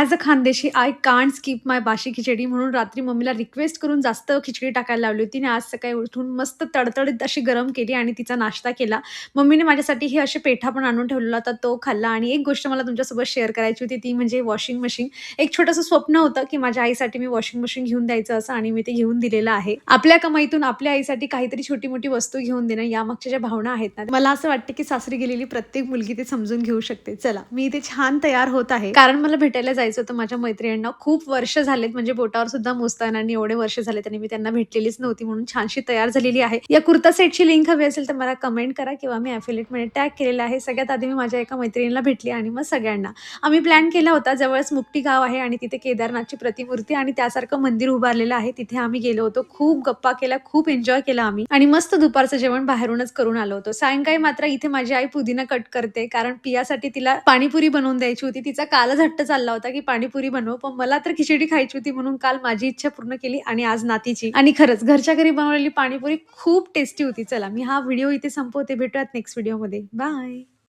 As a Khandeshi I can't skip my bashi khichdi म्हणून रात्री मम्मीला रिक्वेस्ट करून जास्त खिचडी टाकायला लावली होती. आणि आज सकाळी उठून मस्त तडतडीत अशी गरम केली आणि तिचा नाश्ता केला. मम्मीने माझ्यासाठी हे असे पेठा पण आणून ठेवलेला होता तो खाल्ला. आणि एक गोष्ट मला तुमच्यासोबत शेअर करायची होती ती म्हणजे वॉशिंग मशीन एक छोटंसं स्वप्न होतं की माझ्या आईसाठी मी वॉशिंग मशीन घेऊन द्यायचं असं आणि मी ते घेऊन दिलेलं आहे. आपल्या कमाईतून आपल्या आईसाठी काहीतरी छोटी मोठी वस्तू घेऊन देणं यामागच्या ज्या भावना आहेत ना मला असं वाटतं की सासरी गेलेली प्रत्येक मुलगी ते समजून घेऊ शकते. चला मी इथे छान तयार होत आहे. कारण मला भेटायला जायचं होतं माझ्या मैत्रिणींना खूप वर्ष झालेत म्हणजे बोटावर सुद्धा मोजताना एवढे वर्ष झाले आणि मी त्यांना भेटलेलीच नव्हती म्हणून छानशी तयार झालेली आहे. या कुर्ता सेटची लिंक हवी असेल तर मला कमेंट करा किंवा मी ॲफिलेटमध्ये टॅग केलेला आहे. सगळ्यात आधी मी माझ्या एका मैत्रिणीला भेटली आणि मग सगळ्यांना. आम्ही प्लॅन केला होता जवळच मुक्टी गाव आहे आणि तिथे केदारनाथची प्रतिमूर्ती आणि त्यासारखं मंदिर उभारलेलं आहे. तिथे आम्ही गेलो होतो खूप गप्पा केला खूप एन्जॉय केला आम्ही. आणि मस्त दुपारचं जेवण बाहेरूनच करून आलो होतो. सायंकाळी मात्र इथे माझी आई पुदिना कट करते कारण पियासाठी तिला पाणीपुरी बनवून द्यायची होती. तिचा कालच हट्ट चालला होता की पाणीपुरी बनव पण मला तर खिचडी खायची होती म्हणून काल माझी इच्छा पूर्ण केली आणि आज नातीची. आणि खरंच घरच्या घरी बनवलेली पाणीपुरी खूप टेस्टी होती. चला मी हा व्हिडिओ इथे संपवते. भेटूयात नेक्स्ट व्हिडिओमध्ये बाय